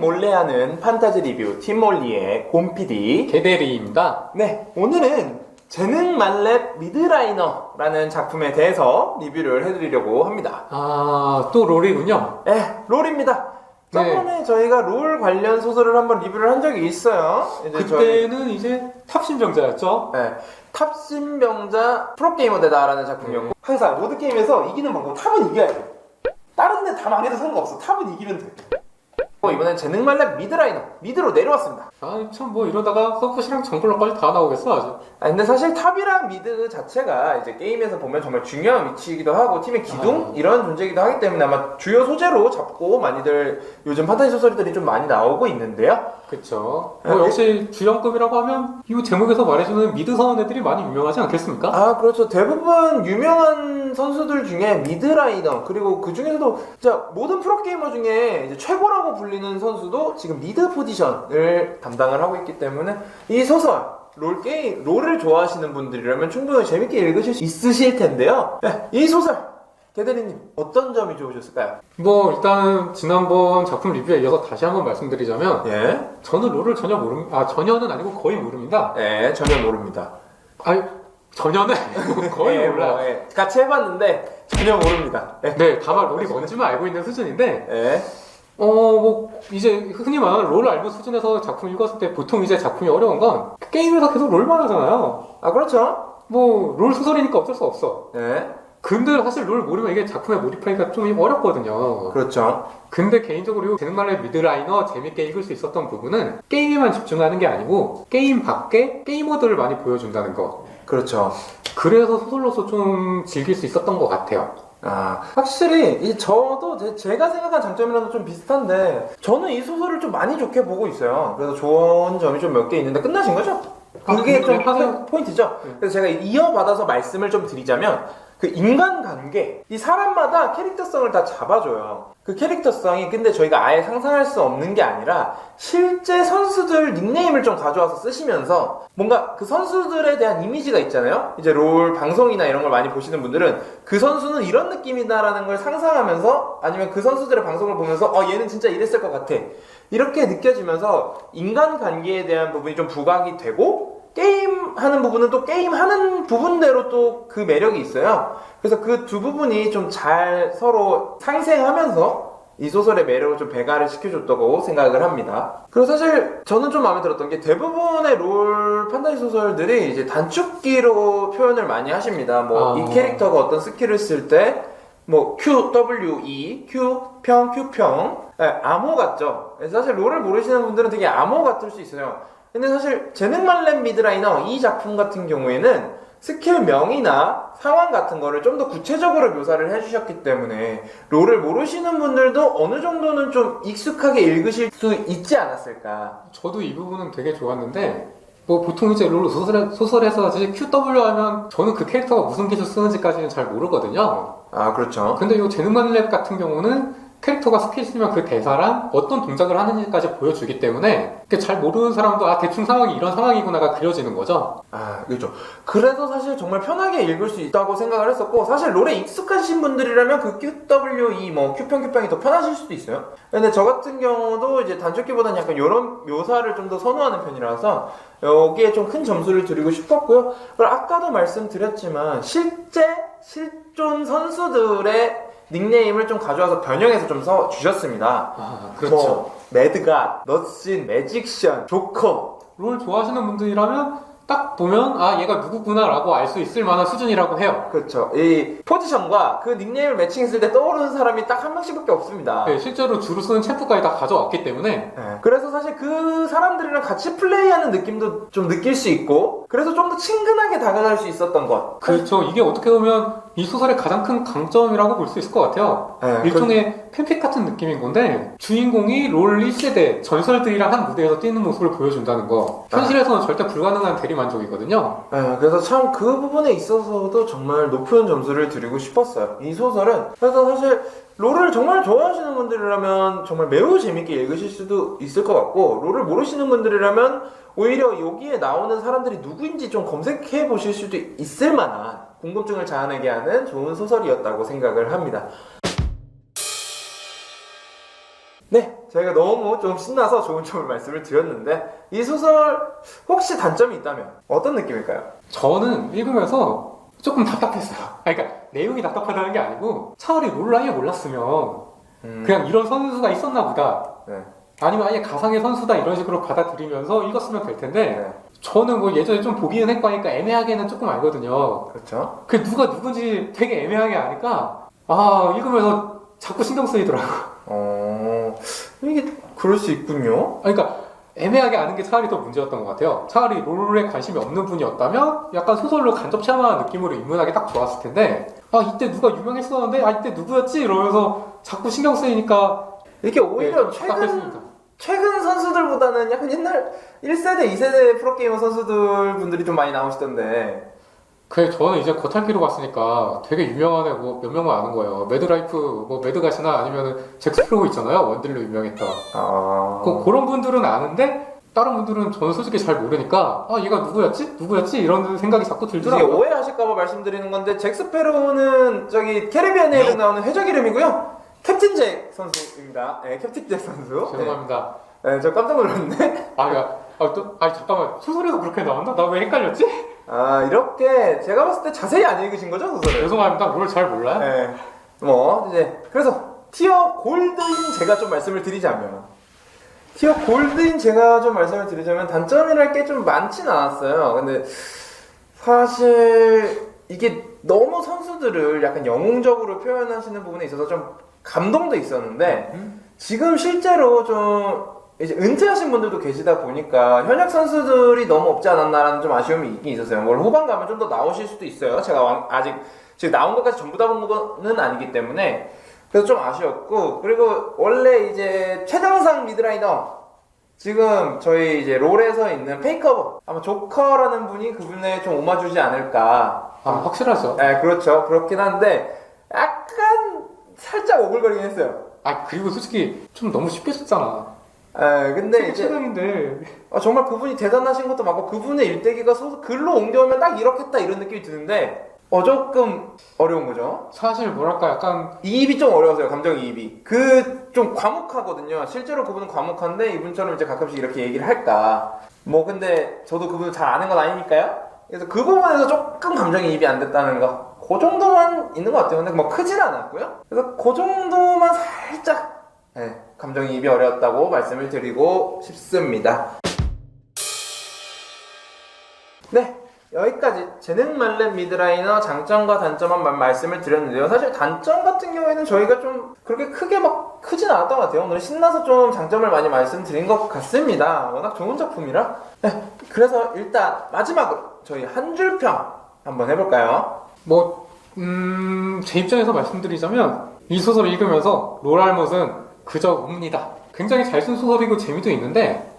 몰래 하는 판타지 리뷰 팀몰리의 곰PD. 개대리입니다. 네, 오늘은 재능 만렙 미드라이너라는 작품에 대해서 리뷰를 해드리려고 합니다. 아, 또 롤이군요. 네, 롤입니다. 네. 저번에 저희가 롤 관련 소설을 한번 리뷰를 한 적이 있어요. 이제 저희 그때는 이제 탑신병자였죠. 네, 탑신병자 프로게이머 되다라는 작품이었고 항상 모드게임에서 이기는 방법 탑은 이겨야 돼. 다른 데 다 망해도 상관없어. 탑은 이기면 돼. 어, 이번엔 재능 만렙 미드라이너 미드로 내려왔습니다. 아, 참 뭐 이러다가 서폿이랑 정글러까지 다 나오겠어, 아주. 아 근데 사실 탑이랑 미드 자체가 이제 게임에서 보면 정말 중요한 위치이기도 하고 팀의 기둥 아. 이런 존재이기도 하기 때문에 아마 주요 소재로 잡고 많이들 요즘 판타지 소설들이 좀 많이 나오고 있는데요. 그쵸. 아, 뭐 역시 주연급이라고 하면 이 제목에서 말해주는 미드 사원 애들이 많이 유명하지 않겠습니까? 아 그렇죠. 대부분 유명한 선수들 중에 미드라이너 그리고 그 중에서도 진짜 모든 프로게이머 중에 이제 최고라고 불 리는 선수도 지금 미드 포지션을 담당을 하고 있기 때문에 이 소설 롤 게임 롤을 좋아하시는 분들이라면 충분히 재밌게 읽으실 수 있으실 텐데요. 네, 이 소설 개대리님 어떤 점이 좋으셨을까요? 뭐 일단은 지난번 작품 리뷰에 이어서 다시 한번 말씀드리자면 예, 저는 롤을 전혀 모릅, 아 전혀는 아니고 거의 모릅니다. 예 전혀 모릅니다. 아 전혀는 아니고 거의 예, 몰라요. 뭐, 예, 같이 해봤는데 전혀 모릅니다. 예, 네, 다만 롤이 뭔지만 알고 있는 수준인데 예. 어, 뭐, 이제 흔히 말하는 롤 알고 수준에서 작품 읽었을 때 보통 이제 작품이 어려운 건 게임에서 계속 롤만 하잖아요. 아 그렇죠. 뭐, 롤 소설이니까 어쩔 수 없어. 예, 근데 사실 롤 모르면 이게 작품에 몰입하기가 좀 어렵거든요. 그렇죠. 근데 개인적으로 제능말의 미드라이너 재밌게 읽을 수 있었던 부분은 게임에만 집중하는 게 아니고 게임 밖에 게이머들을 많이 보여준다는 거. 그렇죠. 그래서 소설로서 좀 즐길 수 있었던 것 같아요. 아, 확실히 이 저도 제, 가 생각한 장점이랑도 좀 비슷한데 저는 이 소설을 좀 많이 좋게 보고 있어요. 그래서 좋은 점이 좀 몇 개 있는데 끝나신 거죠? 그게 아, 좀. 포- 포인트죠. 네. 그래서 제가 이어받아서 말씀을 좀 드리자면 그 인간관계 이 사람마다 캐릭터성을 다 잡아줘요. 그 캐릭터성이 근데 저희가 아예 상상할 수 없는 게 아니라 실제 선수들 닉네임을 좀 가져와서 쓰시면서 뭔가 그 선수들에 대한 이미지가 있잖아요. 이제 롤 방송이나 이런 걸 많이 보시는 분들은 그 선수는 이런 느낌이다라는 걸 상상하면서 아니면 그 선수들의 방송을 보면서 어 얘는 진짜 이랬을 것 같아. 이렇게 느껴지면서 인간관계에 대한 부분이 좀 부각이 되고 게임 하는 부분은 또 게임 하는 부분대로 또 그 매력이 있어요. 그래서 그 두 부분이 좀 잘 서로 상생하면서 이 소설의 매력을 좀 배가를 시켜줬다고 생각을 합니다. 그리고 사실 저는 좀 마음에 들었던 게 대부분의 롤 판타지 소설들이 이제 단축키로 표현을 많이 하십니다. 뭐 아. 이 캐릭터가 어떤 스킬을 쓸 때 뭐 Q, W, E, Q, 평, Q, 평. 네, 암호 같죠? 사실 롤을 모르시는 분들은 되게 암호 같을 수 있어요. 근데 사실 재능만렙 미드라이너 이 작품 같은 경우에는 스킬명이나 상황 같은 거를 좀 더 구체적으로 묘사를 해주셨기 때문에 롤을 모르시는 분들도 어느 정도는 좀 익숙하게 읽으실 수 있지 않았을까. 저도 이 부분은 되게 좋았는데 뭐 보통 이제 롤 소설에, 소설에서 이제 QW 하면 저는 그 캐릭터가 무슨 기술 쓰는지까지는 잘 모르거든요. 아, 그렇죠. 근데 이 재능만렙 같은 경우는 캐릭터가 스킬 쓰면 그 대사랑 어떤 동작을 하는지까지 보여주기 때문에 그잘 모르는 사람도 아 대충 상황이 이런 상황이구나가 그려지는 거죠. 아, 그렇죠. 그래서 사실 정말 편하게 읽을 수 있다고 생각을 했었고, 사실 롤에 익숙하신 분들이라면 그 QWE, 뭐, Q평, Q평이 더 편하실 수도 있어요. 근데 저 같은 경우도 이제 단축키보다는 약간 이런 묘사를 좀 더 선호하는 편이라서, 여기에 좀 큰 점수를 드리고 싶었고요. 그리고 아까도 말씀드렸지만, 실제 실존 선수들의 닉네임을 좀 가져와서 변형해서 좀써 주셨습니다. 아 그렇죠. 뭐, 매드갓, 넛신, 매직션, 조커, 롤 좋아하시는 분들이라면 딱 보면 아 얘가 누구구나라고 알 수 있을 만한 수준이라고 해요. 그렇죠. 이 포지션과 그 닉네임을 매칭했을 때 떠오르는 사람이 딱 한 명씩밖에 없습니다. 네, 실제로 주로 쓰는 챔프까지 다 가져왔기 때문에 네. 그래서 사실 그 사람들이랑 같이 플레이하는 느낌도 좀 느낄 수 있고, 그래서 좀 더 친근하게 다가갈 수 있었던 것. 그렇죠. 이게 어떻게 보면 이 소설의 가장 큰 강점이라고 볼 수 있을 것 같아요. 네, 일종의 팬픽 같은 느낌인 건데 주인공이 롤 1세대 전설들이랑 한 무대에서 뛰는 모습을 보여준다는 거 현실에서는 절대 불가능한 대리만족이거든요. 그, 네, 그래서 참 그 부분에 있어서도 정말 높은 점수를 드리고 싶었어요. 이 소설은. 그래서 사실 롤을 정말 좋아하시는 분들이라면 정말 매우 재밌게 읽으실 수도 있을 것 같고, 롤을 모르시는 분들이라면 오히려 여기에 나오는 사람들이 누구인지 좀 검색해 보실 수도 있을 만한 궁금증을 자아내게 하는 좋은 소설이었다고 생각을 합니다. 네, 저희가 너무 좀 신나서 좋은 점을 말씀을 드렸는데 이 소설 혹시 단점이 있다면 어떤 느낌일까요? 저는 읽으면서 조금 답답했어요. 그러니까 내용이 답답하다는 게 아니고 차라리 아예 몰랐으면 그냥 이런 선수가 있었나 보다. 네. 아니면 아예 가상의 선수다 이런 식으로 받아들이면서 읽었으면 될 텐데 네. 저는 뭐 예전에 좀 보기는 했고 하니까 애매하게는 조금 알거든요. 그렇죠. 그 누가 누군지 되게 애매하게 아니까 아 읽으면서 자꾸 신경 쓰이더라고. 어 이게 그럴 수 있군요. 아니, 그러니까 애매하게 아는 게 차라리 더 문제였던 것 같아요. 차라리 롤에 관심이 없는 분이었다면 약간 소설로 간접 체험하는 느낌으로 입문하기 딱 좋았을 텐데 아 이때 누가 유명했었는데 아 이때 누구였지 이러면서 자꾸 신경 쓰이니까 이게 오히려 네, 최근. 최근 선수들보다는 약간 옛날 1세대, 2세대 프로게이머 선수들 분들이 좀 많이 나오시던데 그래 저는 이제 겉핥기로 봤으니까 되게 유명한 애뭐 몇 명만 아는 거예요. 매드라이프 뭐 매드가시나 아니면 잭스프로그 있잖아요. 원딜로 유명했던. 아... 그, 그런 분들은 아는데 다른 분들은 저는 솔직히 잘 모르니까 아 얘가 누구였지? 누구였지? 이런 생각이 자꾸 들더라고요. 오해하실까봐 말씀드리는 건데 잭스페로는 저기 캐리비안 에이드 나오는 해적 이름이고요 캡틴 잭 선수입니다 네, 캡틴 잭 선수 죄송합니다. 네, 네, 저 깜짝 놀랐네 아, 야, 아, 또, 아, 잠깐만. 소설에서 그렇게 나왔나? 나 왜 헷갈렸지? 아 이렇게 제가 봤을 때 자세히 안 읽으신 거죠 소설을? 죄송합니다. 뭘잘 몰라요? 네. 뭐 이제 그래서 티어 골드인 제가 좀 말씀을 드리자면 티어 골드인 제가 좀 말씀을 드리자면 단점이랄 게 좀 많진 않았어요. 근데 사실 이게 너무 선수들을 약간 영웅적으로 표현하시는 부분에 있어서 좀 감동도 있었는데 음? 지금 실제로 좀 이제 은퇴하신 분들도 계시다 보니까 현역 선수들이 너무 없지 않았나라는 좀 아쉬움이 있긴 있었어요. 뭘 후반 가면 좀 더 나오실 수도 있어요. 제가 왕- 아직 지금 나온 것까지 전부 다 본 거는 아니기 때문에 그래서 좀 아쉬웠고 그리고 원래 이제 최정상 미드라이너 지금 저희 이제 롤에서 있는 페이커 아마 조커라는 분이 그분에 좀 오마주지 않을까. 아, 확실하죠. 네 그렇죠 그렇긴 한데 살짝 오글거리긴 했어요. 아, 그리고 솔직히 좀 너무 쉽게 썼잖아. 에 근데 이제 최강인데. 아, 정말 그분이 대단하신 것도 맞고 그분의 일대기가 소- 글로 옮겨오면 딱 이렇겠다 이런 느낌이 드는데 어 조금 어려운 거죠. 사실 뭐랄까, 약간, 이입이 좀 어려워서요 감정 이입이 그 좀 과묵하거든요. 실제로 그분은 과묵한데 이분처럼 이제 가끔씩 이렇게 얘기를 할까. 뭐 근데 저도 그분을 잘 아는 건 아니니까요. 그래서 그 부분에서 조금 감정 이입이 안 됐다는 거. 그 정도만 있는 것 같아요. 근데 뭐 크진 않았고요. 그래서 그 정도만 살짝 네, 감정 이입이 어려웠다고 말씀을 드리고 싶습니다. 네, 여기까지 재능 말렙 미드라이너 장점과 단점만 말- 말씀을 드렸는데요. 사실 단점 같은 경우에는 저희가 좀 그렇게 크게 막 크진 않았던 것 같아요. 오늘 신나서 좀 장점을 많이 말씀드린 것 같습니다. 워낙 좋은 작품이라. 네, 그래서 일단 마지막으로 저희 한 줄평 한번 해볼까요? 뭐, 음, 제 입장에서 말씀드리자면, 이 소설을 읽으면서 롤알못은 그저 웁니다. 굉장히 잘 쓴 소설이고 재미도 있는데,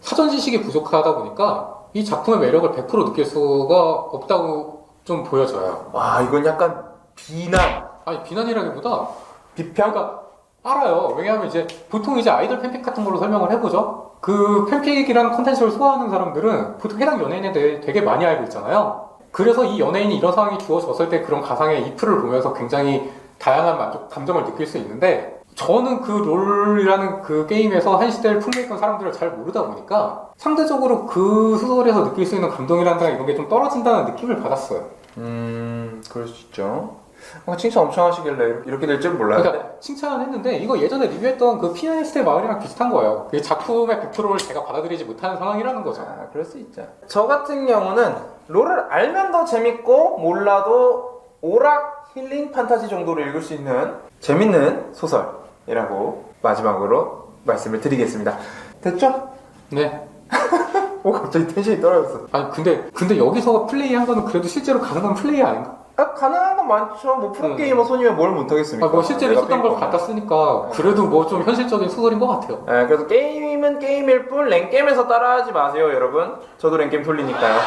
사전 지식이 부족하다 보니까, 이 작품의 매력을 100% 느낄 수가 없다고 좀 보여져요. 와, 이건 약간 비난, 아니, 비난이라기보다, 비평? 그러니까 알아요. 왜냐하면 이제 보통 이제 아이돌 팬픽 같은 걸로 설명을 해보죠. 그 팬픽이란 컨텐츠를 소화하는 사람들은 보통 해당 연예인에 대해 되게 많이 알고 있잖아요. 그래서 이 연예인이 이런 상황이 주어졌을 때 그런 가상의 이프를 보면서 굉장히 다양한 만족, 감정을 느낄 수 있는데 저는 그 롤이라는 그 게임에서 한 시대를 풍미했던 사람들을 잘 모르다 보니까 상대적으로 그 소설에서 느낄 수 있는 감동이란다 이런 게 좀 떨어진다는 느낌을 받았어요. 음, 그럴 수 있죠. 어, 칭찬 엄청 하시길래 이렇게, 될 줄 몰랐는데. 그러니까 칭찬은 했는데 이거 예전에 리뷰했던 그 피아니스트의 마을이랑 비슷한 거예요. 그 작품의 100%를 제가 받아들이지 못하는 상황이라는 거죠. 아, 그럴 수 있죠. 저 같은 경우는 롤을 알면 더 재밌고 몰라도 오락 힐링 판타지 정도로 읽을 수 있는 재밌는 소설이라고 마지막으로 말씀을 드리겠습니다. 됐죠? 네. 오 갑자기 텐션이 떨어졌어. 아니 근데 근데 여기서 플레이한 거는 그래도 실제로 가능한 플레이 아닌가? 아, 가능한 건 많죠. 뭐 프로게이머 손이면 뭘 못하겠습니까? 아, 뭐 실제로 썼던 걸 갖다 쓰니까 그래도 뭐 좀 현실적인 소설인 것 같아요. 네, 그래서 게임은 게임일 뿐 랭게임에서 따라하지 마세요, 여러분. 저도 랭게임 돌리니까요.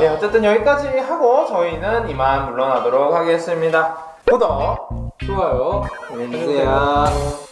네, 어쨌든 여기까지 하고 저희는 이만 물러나도록 하겠습니다. 구독, 좋아요. 알림 주세요.